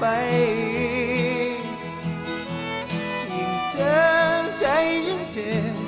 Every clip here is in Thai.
ไป ยิ่งเจอใจยิ่งเจ็บ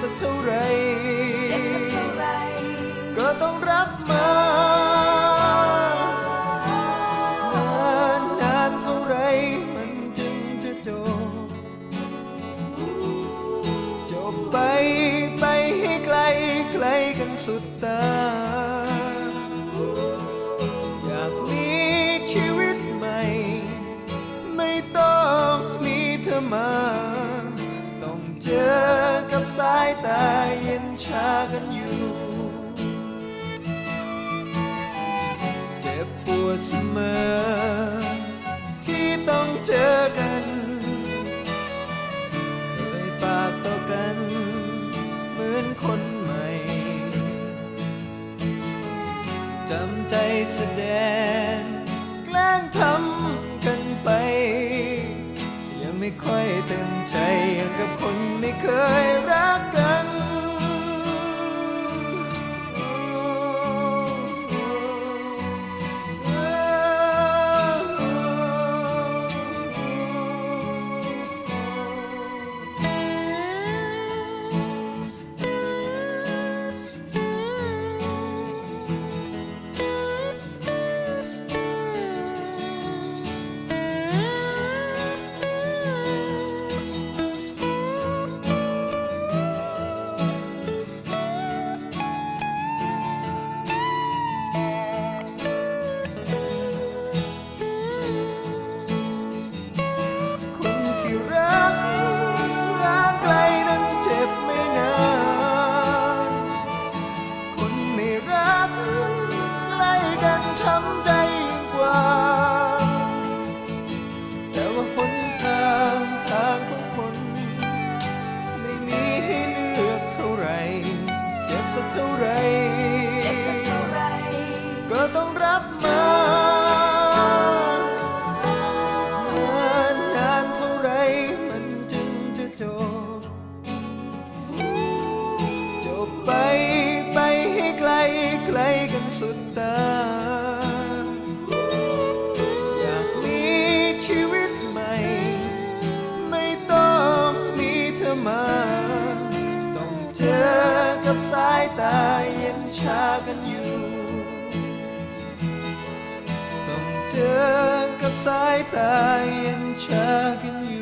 สักเท่าไรเจ็บสักเท่าไรก็ต้องรับมานานนานเท่าไรมันจึงจะจบ จบไปไปให้ไกลไกลกันสุดตา อยากมีชีวิตใหม่ ไม่ต้องมีเธอมา เจอกับสายตาเย็นชากันอยู่ เจ็บปวดเสมอ ที่ต้องเจอกันเอ่ยปากต่อกัน เหมือนคนใหม่จำใจแสดง แกล้งทำกันไป ยังไม่ค่อยเต็มใจอย่างกับ ช้ำใจยิ่งกว่า แต่ว่าหนทางทางของคน ไม่มีให้เลือกเท่าไหรเจ็บสักเท่าไหร่ก็ต้องรับมานานนานเท่าไรมันจึงจะจบ จบไปไปให้ไกลไกลกันสุดตา กับสายตาเย็นชากันอยู่ ต้องเจอกับสายตาเย็นชากันอยู่